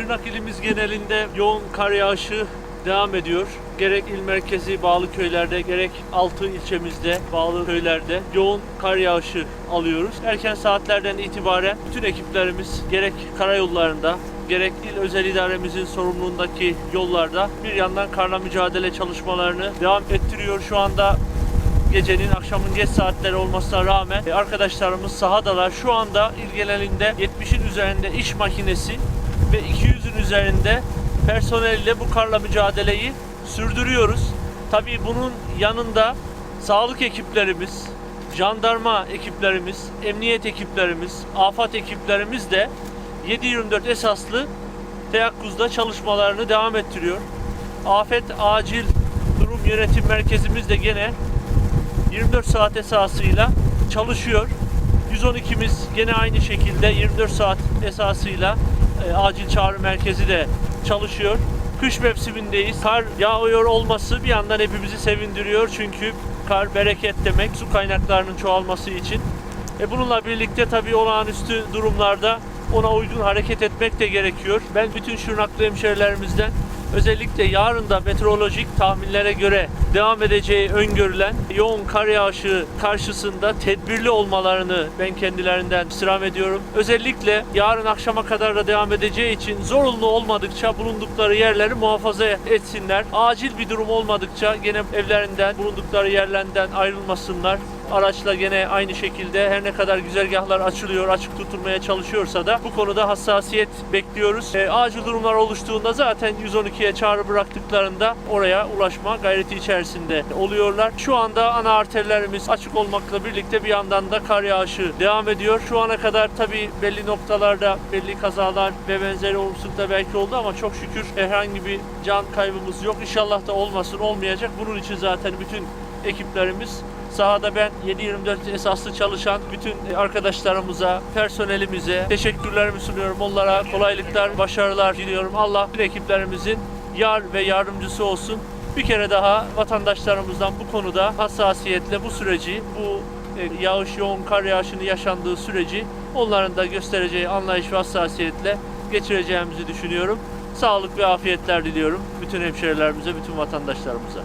Şırnak ilimiz genelinde yoğun kar yağışı devam ediyor. Gerek il merkezi bağlı köylerde gerek altı ilçemizde bağlı köylerde yoğun kar yağışı alıyoruz. Erken saatlerden itibaren bütün ekiplerimiz gerek karayollarında gerek il özel idaremizin sorumluluğundaki yollarda bir yandan karla mücadele çalışmalarını devam ettiriyor. Şu anda gecenin akşamın geç saatleri olmasına rağmen e, arkadaşlarımız sahadalar. Şu anda il genelinde 70'in üzerinde iş makinesi ve 200'ün üzerinde personelle bu karla mücadeleyi sürdürüyoruz. Tabii bunun yanında sağlık ekiplerimiz, jandarma ekiplerimiz, emniyet ekiplerimiz, afat ekiplerimiz de 7-24 esaslı teyakkuzda çalışmalarını devam ettiriyor. Afet Acil Durum Yönetim Merkezimiz de gene 24 saat esasıyla çalışıyor. 112'miz gene aynı şekilde 24 saat esasıyla e, acil çağrı merkezi de çalışıyor. Kış mevsimindeyiz. Kar yağıyor olması bir yandan hepimizi sevindiriyor. Çünkü kar bereket demek. Su kaynaklarının çoğalması için. E bununla birlikte tabii olağanüstü durumlarda ona uygun hareket etmek de gerekiyor. Ben bütün Şırnaklı hemşerilerimizden özellikle yarın da meteorolojik tahminlere göre devam edeceği öngörülen yoğun kar yağışı karşısında tedbirli olmalarını ben kendilerinden istirham ediyorum. Özellikle yarın akşama kadar da devam edeceği için zorunlu olmadıkça bulundukları yerleri muhafaza etsinler. Acil bir durum olmadıkça gene evlerinden, bulundukları yerlerinden ayrılmasınlar. Araçla gene aynı şekilde her ne kadar güzergahlar açılıyor, açık tutulmaya çalışıyorsa da bu konuda hassasiyet bekliyoruz. E, acil durumlar oluştuğunda zaten 112'ye çağrı bıraktıklarında oraya ulaşma gayreti içerisinde oluyorlar. Şu anda ana arterlerimiz açık olmakla birlikte bir yandan da kar yağışı devam ediyor. Şu ana kadar tabii belli noktalarda belli kazalar ve benzeri olumsuzluklar belki oldu ama çok şükür herhangi bir can kaybımız yok. İnşallah da olmasın, olmayacak. Bunun için zaten bütün ekiplerimiz Sahada ben 7-24 esaslı çalışan bütün arkadaşlarımıza, personelimize teşekkürlerimi sunuyorum. Onlara kolaylıklar, başarılar diliyorum. Allah bütün ekiplerimizin yar ve yardımcısı olsun. Bir kere daha vatandaşlarımızdan bu konuda hassasiyetle bu süreci, bu e, yağış yoğun kar yağışının yaşandığı süreci onların da göstereceği anlayış ve hassasiyetle geçireceğimizi düşünüyorum. Sağlık ve afiyetler diliyorum bütün hemşerilerimize, bütün vatandaşlarımıza.